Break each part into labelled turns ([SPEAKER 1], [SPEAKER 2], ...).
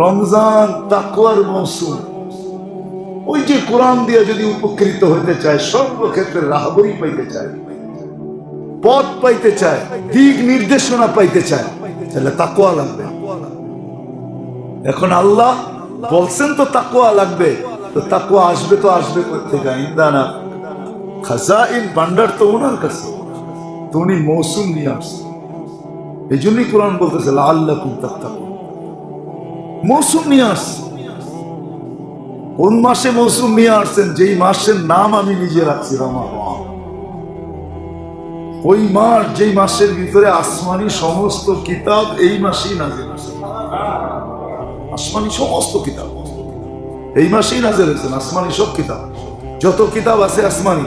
[SPEAKER 1] রমজান তাকুয়ার মৌসুম। ওই যে কোরআন দিয়ে যদি উপকৃত হতে চায়, সর্বক্ষেত্রে রাহবরি পাইতে চায়, পথ পাইতে চায়, দিক নির্দেশনা পাইতে চায়, তাহলে তাকুয়া লাগবে। এখন আল্লাহ বলছেন তো তাকুয়া লাগবে, তো তাকুয়া আসবে তো আসবে কোথেকে ইন্দানা খাজাইন ভান্ডার তো ওনার কাছে। তো উনি মৌসুম নিয়ে আসছে। এই জন্যই কোরআন বলতেছে আল্লাহ মৌসুম নিয়ে আসছে কোন মাসে মৌসুম নিয়ে আসছেন? যেই মাসের নাম আমি নিজে রাখছি রমাদান ওই মাস, যেই মাসের ভিতরে আসমানি সমস্ত কিতাব এই মাসেই হয়েছে। আসমানি সমস্ত কিতাব। এই মাসেই নাজিল হয়েছেন আসমানি সব কিতাব। যত কিতাব আছে আসমানি,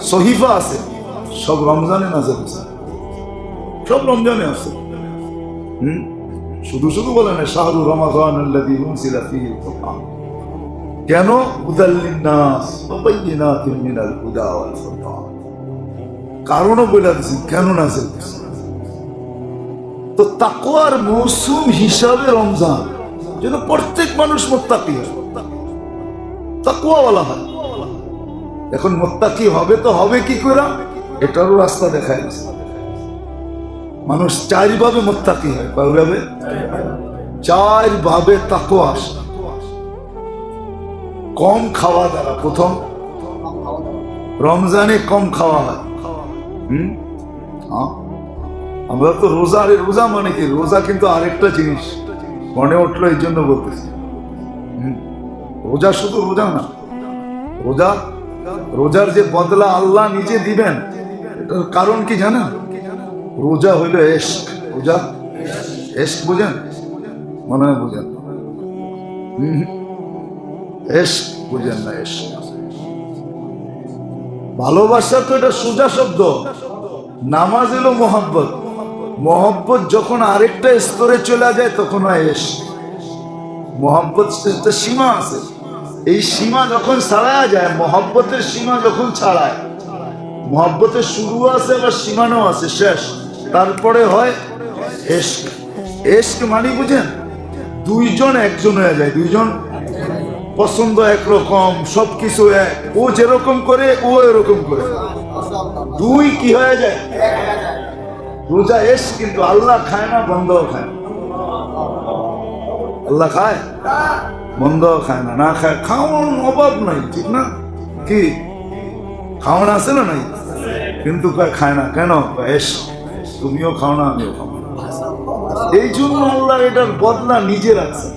[SPEAKER 1] সহিফা আছে, সব রমজানে নাজিল হয়েছে। সব রমজানে আছে। হুম? শুধু শুধু বলে না শাহরু রমাদান আল্লাযী কেন? হুদাল্লিন কারণও বলে কেন নাজিল তো তাকওয়ার মৌসুম হিসাবে রমজান যেন প্রত্যেক মানুষ মোত্তাকি হয়। তাকওয়া বলা হয়। এখন মোত্তাকি হবে তো হবে কি করে এটারও রাস্তা দেখায় মানুষ চার ভাবে মোত্তাকি হয় কয়ভাবে চার ভাবে তাকওয়া আসে। কম খাওয়া দ্বারা, প্রথম। রমজানে কম খাওয়া হয়। হুম? হ্যাঁ? আমরা তো রোজা, আরে রোজা মানে কি? রোজা কিন্তু আরেকটা জিনিস। মনে উঠল এই জন্য বলতেছি। রোজা শুধু রোজা না। রোজা, রোজার যে বদলা আল্লাহ নিজে দিবেন কারণ কি জানেন? রোজা হইল এস্ক রোজা? এস্ক বুঝেন? মনে হয় বুঝেন। এস্ক বুঝেন না এস্ক ভালোবাসা তো এটা সোজা শব্দ। নামাজ এলো মোহাব্বত। মোহাব্বত যখন আরেকটা স্তরে চলে যায়, তখন হয় এস মোহাব্বত একটা সীমা আছে। এই সীমা যখন ছাড়া যায়, মহব্বতের সীমা যখন ছাড়ায়, মহব্বতের শুরু আছে আবার সীমানাও আছে, শেষ। তারপরে হয় এস্ক মানে বুঝেন? দুইজন একজন হয়ে যায়, দুইজন পছন্দ একরকম, সবকিছু এক। ও যেরকম করে, ও এরকম করে। দুই কি হয়ে যায়? রোজা এস কিন্তু আল্লাহ খায় না বন্ধ খায়। আল্লাহ খায়? বন্ধ খায় না। না খায় খাওয়ান অভাব নাই, ঠিক না? কি? খাওয়ান আছে না নাই? কিন্তু খায় না। কেন? এস তুমিও খাও না, আমিও খাও এই জন্য আল্লাহ এটার বদলা নিজে রাখছে।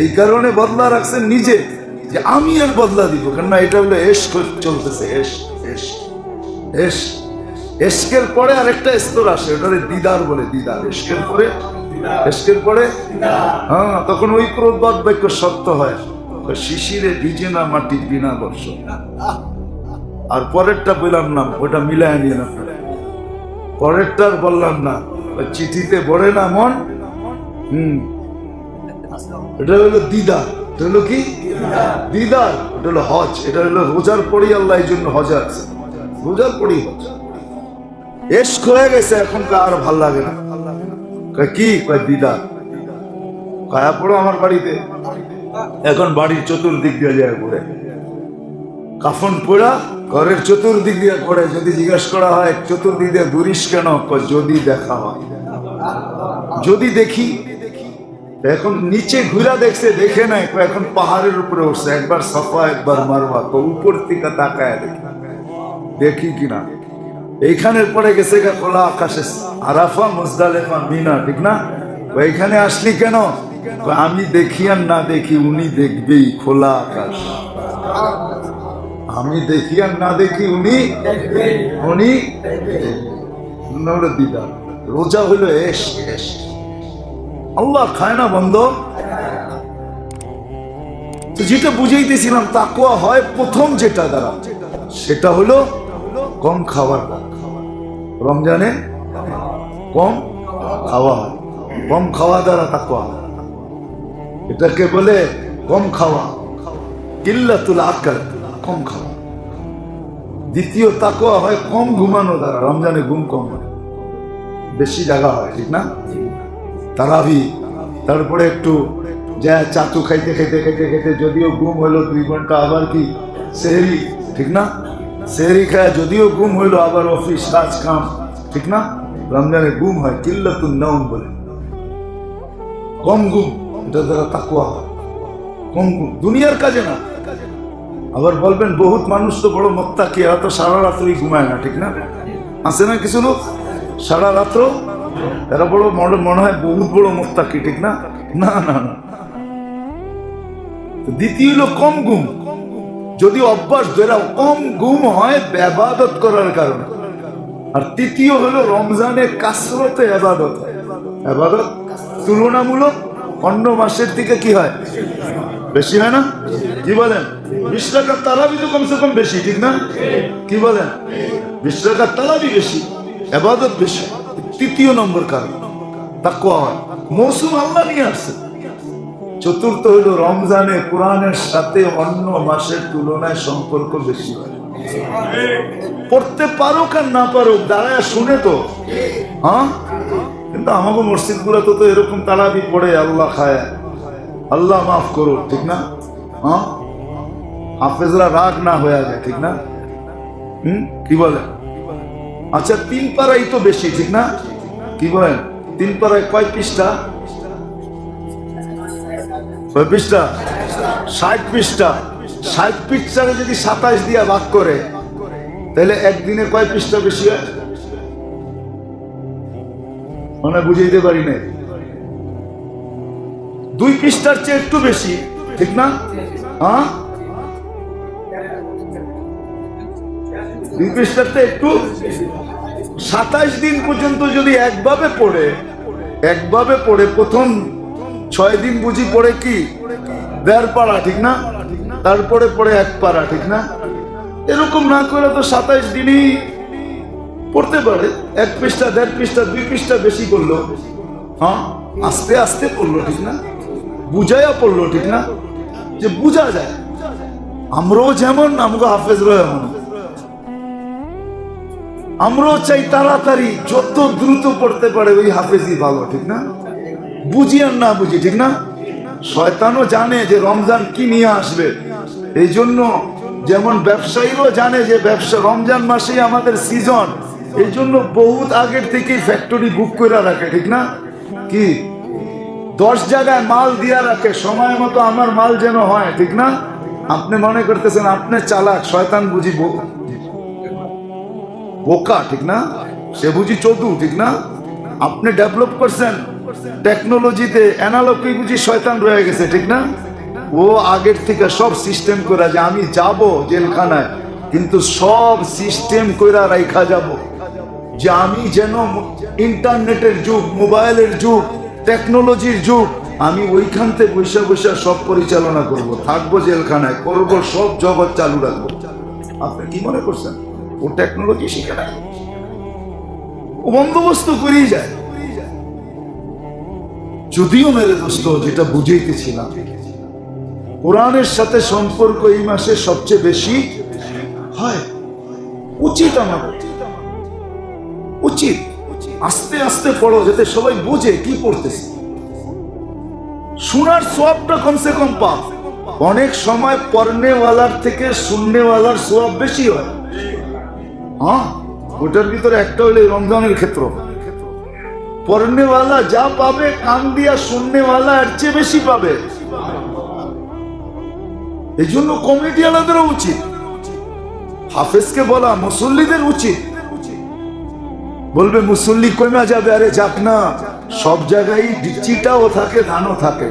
[SPEAKER 1] এই কারণে বদলা রাখছেন নিজে, যে আমি আর বদলা দিব। কেননা এটা হলো এস চলতেছে এস এস এস এসকের পরে আরেকটা স্তর আসে, ওটারে দিদার বলে, দিদার। এসকের পরে এসকের পরে হ্যাঁ তখন ওই ক্রোধবাদ বাক্য সত্য হয়। শিশিরে ভিজে না মাটি বিনা বর্ষ। আর পরেরটা বললাম না ওটা মিলায় নিয়ে না পরেরটার বললাম না। চিঠিতে বড়ে না মন। হুম। এটা হলো দিদার। এটা হলো কি? দিদার। এটা হলো হজ। এটা হলো রোজার পরেই আল্লাহ এই জন্য হজ আছে রোজার পরেই হজ। এসক হয়ে গেছে, এখন আর ভালো লাগে না। কি? কয় দিদার। কায়া, পড়ো আমার বাড়িতে। এখন বাড়ির চতুর্দিক দিয়ে যায় ঘুরে। কাফন পোড়া ঘরের চতুর্দিক দিয়ে পড়ে, যদি জিজ্ঞাসা করা হয়, চতুর্দিক দিয়ে ঘুরিস কেন? যদি দেখা হয়। যদি দেখি, এখন নিচে ঘুরা দেখছে, দেখে নাই এখন পাহাড়ের উপরে উঠছে। একবার সফা, একবার মারবা তো উপর থেকে তাকায় দেখি। দেখি কিনা এইখানের পরে গেছে খোলা আকাশে, আরাফা, মুজদালেফা, মিনা, ঠিক না? ওইখানে আসলি কেন? আমি দেখি আর না দেখি, উনি দেখবেই খোলা আকাশ। আমি দেখি আর না দেখি উনি? উনি? দিদা রোজা হইল এস এস। আল্লাহ খায় না বন্ধ। তো যেটা বুঝাইতেছিলাম তাকুয়া হয় প্রথম যেটা দ্বারা। সেটা হলো কম খাবার রমজানে কম খাওয়া কম খাওয়া দ্বারা তাকুয়া। এটাকে বলে কম খাওয়া। কিল্লা কিল্লাতুল আকাল। কম খাওয়া দ্বিতীয় তাকুয়া হয় কম ঘুমানো দ্বারা, রমজানে ঘুম কম হয়। বেশি জায়গা হয়, ঠিক না? তারাবি, তারপরে একটু যা চাতু খাইতে খাইতে খাইতে খাইতে যদিও ঘুম হলো দুই ঘণ্টা, আবার কি? সেহরি, ঠিক না? সেহরি খায় যদিও ঘুম হইল, আবার অফিস কাজ কাম ঠিক না? রমজানে ঘুম হয়, কিল্লাতুন নাউম বলে। কম ঘুম, এটা দ্বারা তাকুয়া হয়। কম ঘুম, দুনিয়ার কাজে না। আবার বলবেন, বহুত মানুষ তো বড় মক্তা কি এরা তো সারা রাত্রি ঘুমায় না, ঠিক না? আছে না কিছু লোক? সারা রাত্র এরা বড় মনে হয় বহুত বড় মক্তা কি ঠিক না? না না না। দ্বিতীয় হলো কম ঘুম। যদি অভ্যাস ধরে কম ঘুম হয় আবাদত করার কারণে। আর তৃতীয় হলো রমজানে কাসরতে আবাদত আবাদত তুলনামূলক অন্য মাসের থেকে কি হয়? বেশি হয় না? কি বলেন? বিশ টাকার তারাবি তো কমসে কম বেশি, ঠিক না? কি বলেন? বিশ টাকার তারাবি বেশি আবাদত বেশি। তৃতীয় নম্বর কারণ তাকুয়া হয়। মৌসুম আল্লাহ নিয়ে আসছে। চতুর্থ হইল রমজানে কোরআনের সাথে অন্য মাসের তুলনায় সম্পর্ক বেশি হয়। পড়তে পারুক আর না পারুক, দাঁড়ায় শুনে তো। হ্যাঁ? কিন্তু আমাকে মসজিদগুলো তো এরকম তালাবি পড়ে, আল্লাহ খায়। আল্লাহ মাফ করো ঠিক না? হ্যাঁ? হাফেজরা রাগ না হয়ে যায়, ঠিক না? হুম? কি বলে? আচ্ছা তিন পাড়াই তো বেশি, ঠিক না? কি বলেন? তিন পাড়ায় কয় পৃষ্ঠা? কয় পৃষ্ঠা? ষাট পৃষ্ঠা। ষাট পৃষ্ঠারে যদি সাতাশ দিয়া ভাগ করে, তাহলে একদিনে কয় পৃষ্ঠা বেশি হয়? মানে বুঝাইতে পারি না দুই পৃষ্ঠার চেয়ে একটু বেশি। ঠিক না? হ্যাঁ? দুই চেয়ে একটু সাতাইশ দিন পর্যন্ত যদি একভাবে পড়ে একভাবে পড়ে, প্রথম ছয় দিন বুঝি পড়ে কি? দেড় পাড়া, ঠিক না? তারপরে পড়ে এক পাড়া, ঠিক না? এরকম না করে তো সাতাইশ দিনই পড়তে পারে। এক পৃষ্ঠা, দেড় পৃষ্ঠা, দুই পৃষ্ঠা বেশি করল। হ্যাঁ? আস্তে আস্তে পড়ল ঠিক না? বুঝাইয়া পড়ল, ঠিক না? যে বুঝা যায়। আমরাও যেমন, আমগো হাফেজরাও এমন। আমরাও চাই তাড়াতাড়ি যত দ্রুত পড়তে পারে ওই হাফেজই ভালো, ঠিক না? বুঝি আর না বুঝি, ঠিক না? শয়তানও জানে যে রমজান কি নিয়ে আসবে। এই জন্য যেমন ব্যবসায়ীরাও জানে যে ব্যবসা রমজান মাসেই আমাদের সিজন এই জন্য বহুত আগের থেকেই ফ্যাক্টরি বুক করে রাখে, ঠিক না? কি? দশ জায়গায় মাল দিয়া রাখে, সময় মতো আমার মাল যেন হয়, ঠিক না? আপনি মনে করতেছেন আপনি চালাক, শয়তান বুঝি বোকা, ঠিক না? সে বুঝি চতু ঠিক না? আপনি ডেভেলপ করছেন টেকনোলজিতে অ্যানালগই বুঝি শয়তান রয়ে গেছে, ঠিক না? ও আগের থেকে সব সিস্টেম করে যে আমি যাব জেলখানায়, কিন্তু সব সিস্টেম কইরা রাইখা যাব। যে আমি যেন ইন্টারনেটের যুগ মোবাইলের যুগ টেকনোলজির যুগ, আমি ওইখান থেকে বৈশা বৈশা সব পরিচালনা করব, থাকব জেলখানায়, করব সব জগৎ চালু রাখব। আপনি কি মনে করছেন? ও টেকনোলজি শিখে না? ও বন্দোবস্ত করেই যায়। যদিও মেরে দোস্ত, যেটা বুঝাইতেছিলাম, কোরআনের সাথে সম্পর্ক এই মাসে সবচেয়ে বেশি হয়। উচিত আমাদের। উচিত। আস্তে আস্তে পড়ো, যাতে সবাই বোঝে কি পড়তেছে। শোনার সবটা কমসে কম পাপ অনেক সময় পড়নেওয়ালার থেকে শুননেওয়ালার সব বেশি হয়। হ্যাঁ? ওটার ভিতরে একটা হলে রমজানের ক্ষেত্র। পড়নেওয়ালা যা পাবে, কান দিয়া শুননেওয়ালা এর চেয়ে বেশি পাবে। এই জন্য কমিটি কমিটিওয়ালাদেরও উচিত। হাফেজকে বলা, মুসল্লিদের উচিত। বলবে, মুসল্লি কমা যাবে? আরে যাক না, সব জায়গায় চিটাও থাকে, ধানও থাকে।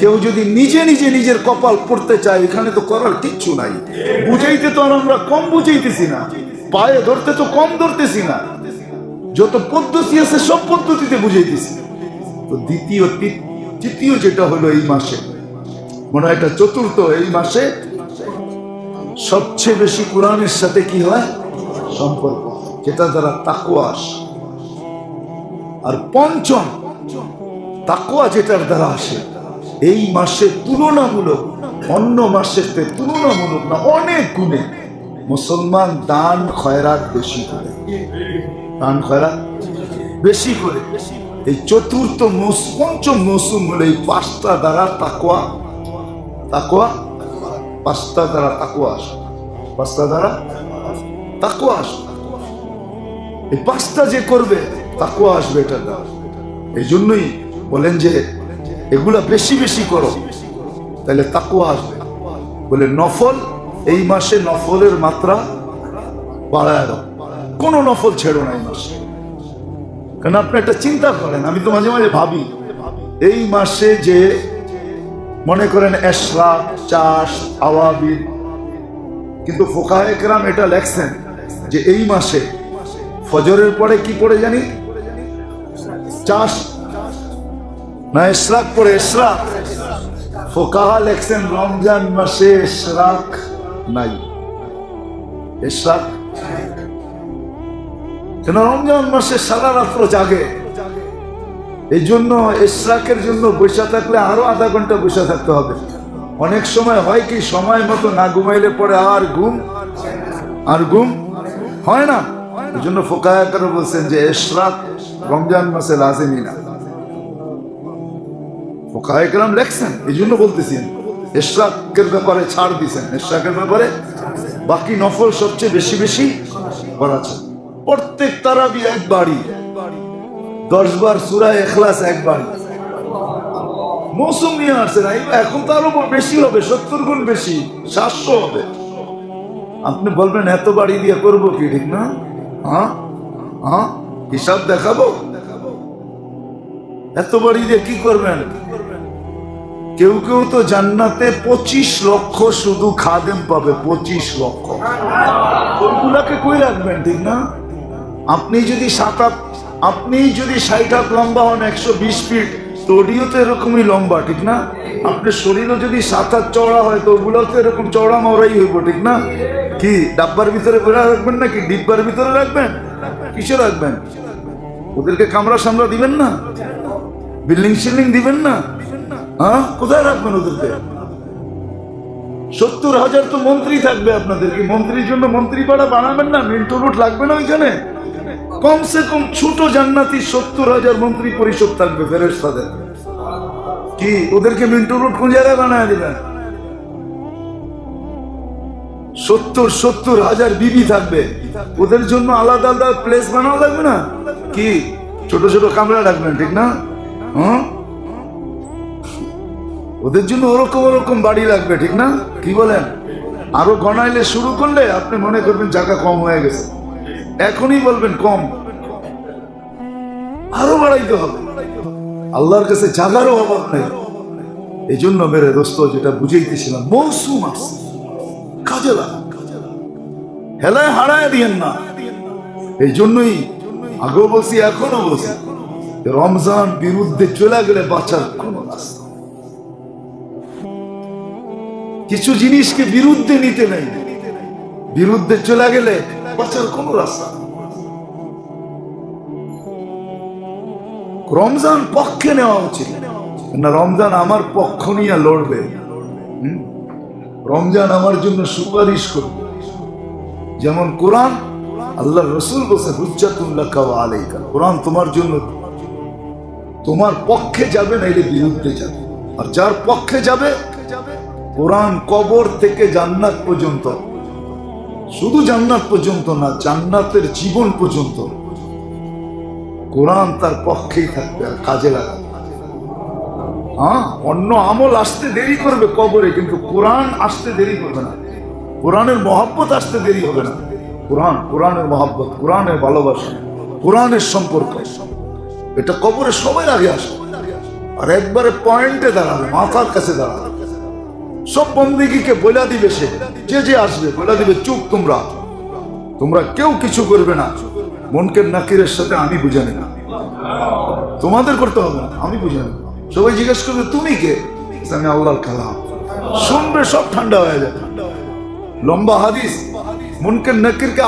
[SPEAKER 1] কেউ যদি নিজে নিজে নিজের কপাল পড়তে চায়, এখানে তো করার কিচ্ছু নাই। বুঝাইতে তো আর আমরা কম বুঝাইতেছি না। পায়ে ধরতে তো কম ধরতেছি না। যত পদ্ধতি আছে, সব পদ্ধতিতে বুঝাইতেছি। তো দ্বিতীয় তৃতীয় যেটা হলো এই মাসে, মনে হয় এটা চতুর্থ এই মাসে, সবচেয়ে বেশি কোরআনের সাথে কি হয়? সম্পর্ক। যেটা দ্বারা তাকুয়া আসে। আর পঞ্চম তাকুয়া যেটার দ্বারা আসে, এই মাসে তুলনামূলক, অন্য মাসের তুলনামূলক না, অনেক গুণে মুসলমান দান খয়রাত বেশি করে। দান খয়রাত বেশি করে। এই চতুর্থ মৌস, পঞ্চম মৌসুম হলো এই পাঁচটা দ্বারা তাকোয়া তাকোয়া পাঁচটা দ্বারা তাকোয়া আসে। পাঁচটা দ্বারা তাকোয়া আসে। এই পাঁচটা যে করবে তাকোয়া আসবে এটা দ্বারা এই জন্যই বলেন যে, এগুলা বেশি বেশি করো তাহলে তাকোয়া আসবে। বলে নফল, এই মাসে নফলের মাত্রা বাড়ায় দাও। কোনো নফল ছেড়ো না এই মাসে। কারণ আপনি একটা চিন্তা করেন, আমি তো মাঝে মাঝে ভাবি, এই মাসে যে মনে করেন এশরা চাষ, আওয়াবিল, কিন্তু ফোকাহেকরাম এটা লেখছেন যে এই মাসে ফজরের পরে কি পড়ে জানি? চাষ? না এশরাক পরে এশরাক ফোকাহা লেখছেন, রমজান মাসে এশরাক নাই। এশরাক কেন রমজান মাসে সারা রাত্র জাগে? এই জন্য ইশরাকের জন্য বসে থাকলে আরও আধা ঘণ্টা বসে থাকতে হবে। অনেক সময় হয় কি, সময় মতো না ঘুমাইলে পরে আর ঘুম আর ঘুম হয় না। এই জন্য ফোকায়াকার বলছেন যে ইশরাক রমজান মাসে লাজেমি না? ফোকায়াকরাম লেখছেন, এই জন্য বলতেছেন ইশরাকের ব্যাপারে ছাড় দিছেন ইশরাকের ব্যাপারে বাকি নফল সবচেয়ে বেশি বেশি করা চাই প্রত্যেক তারাবি একবারই দশ বার সুরা এখলাস একবার মৌসুম নিয়ে আসছে না এখন তো আরও বেশি হবে, সত্তর গুণ বেশি, সাতশো হবে। আপনি বলবেন, এত বাড়ি দিয়ে করব কি, ঠিক না? হিসাব দেখাবো? এত বাড়ি দিয়ে কি করবেন? কেউ কেউ তো জান্নাতে পঁচিশ লক্ষ শুধু খাদেম পাবে, পঁচিশ লক্ষ। ওইগুলাকে কই রাখবেন, ঠিক না? আপনি যদি সাত আপনি যদি ষাট হাত লম্বা হন, একশো বিশ ফিট তো তো এরকমই লম্বা, ঠিক না? আপনার শরীরও যদি সাত হাত চওড়া হয়, তো ওগুলো তো এরকম চওড়া মরাই হইব, ঠিক না? কি, ডাব্বার ভিতরে বেড়া রাখবেন নাকি ডিব্বার ভিতরে রাখবেন? কিসে রাখবেন? ওদেরকে কামরা সামরা দিবেন না? বিল্ডিং শিল্ডিং দিবেন না? হ্যাঁ? কোথায় রাখবেন ওদেরকে? সত্তর হাজার তো মন্ত্রী থাকবে আপনাদের, কি মন্ত্রীর জন্য মন্ত্রী পাড়া বানাবেন না? মিন্টু রুট লাগবে না ওইখানে? কমসে কম ছোট জান্নাতি সত্তর হাজার মন্ত্রী পরিষদ থাকবে ফেরেস্তাদের কি? ওদেরকে মিন্টু রুট কোন জায়গায় বানায় দিবেন। সত্তর সত্তর হাজার বিবি থাকবে। ওদের জন্য আলাদা আলাদা প্লেস বানানো লাগবে না? কি? ছোট ছোট কামরা রাখবেন, ঠিক না? হ্যাঁ? ওদের জন্য ওরকম ওরকম বাড়ি লাগবে, ঠিক না? কি বলেন? আরও গণাইলে শুরু করলে আপনি মনে করবেন জায়গা কম হয়ে গেছে। এখনই বলবেন কম। আরও বাড়াইতে হবে। আল্লাহর কাছে জাগারও অভাব নেই। এই জন্য মেরে দোস্ত, যেটা বুঝাইতেছিলাম, মৌসুম আসছে কাজে লাগা। হেলায় হারায় দিয়েন না। এই জন্যই আগেও বলছি এখনও বলছি রমজান বিরুদ্ধে চলে গেলে বাঁচার কোনো রাস্তা কিছু জিনিসকে বিরুদ্ধে নিতে নেই। বিরুদ্ধে চলে গেলে বাঁচার কোনো রাস্তা রমজান পক্ষে নেওয়া উচিত। না রমজান আমার পক্ষ নিয়ে লড়বে। রমজান আমার জন্য সুপারিশ করবে। যেমন কোরআন, আল্লাহ রসুল বসে হুজ্জাতুল্লাহ আলাইকা। কোরআন তোমার জন্য, তোমার পক্ষে যাবে না এলে বিরুদ্ধে যাবে। আর যার পক্ষে যাবে, কোরআন কবর থেকে জান্নাত পর্যন্ত শুধু জান্নাত পর্যন্ত না, জান্নাতের জীবন পর্যন্ত কোরআন তার পক্ষেই থাকবে আর কাজে লাগাবে। হ্যাঁ অন্য আমল আসতে দেরি করবে কবরে, কিন্তু কোরআন আসতে দেরি করবে না। কোরআনের মহব্বত আসতে দেরি হবে না। কোরআন, কোরআনের মহব্বত, কোরআনের ভালোবাসা, কোরআনের সম্পর্ক। এটা কবরে সবাই আগে আসে আর একবারে পয়েন্টে দাঁড়াবে, মাথার কাছে দাঁড়াবে। সব বন্দিগিকে বলে দিবে সে। যে যে আসবে, বলে দিবে, চুপ তোমরা। তোমরা কেউ কিছু করবে না। মনকে নাকিরের সাথে আমি বুঝে নেব। তোমাদের করতে হবে না, আমি বুঝে নেব। সবাই জিজ্ঞেস করবে, তুমি কে? আমি আল্লাহর কালাম। শুনবে, সব ঠান্ডা হয়ে যাবে লম্বা হাদিস। মনকে নাকিরকে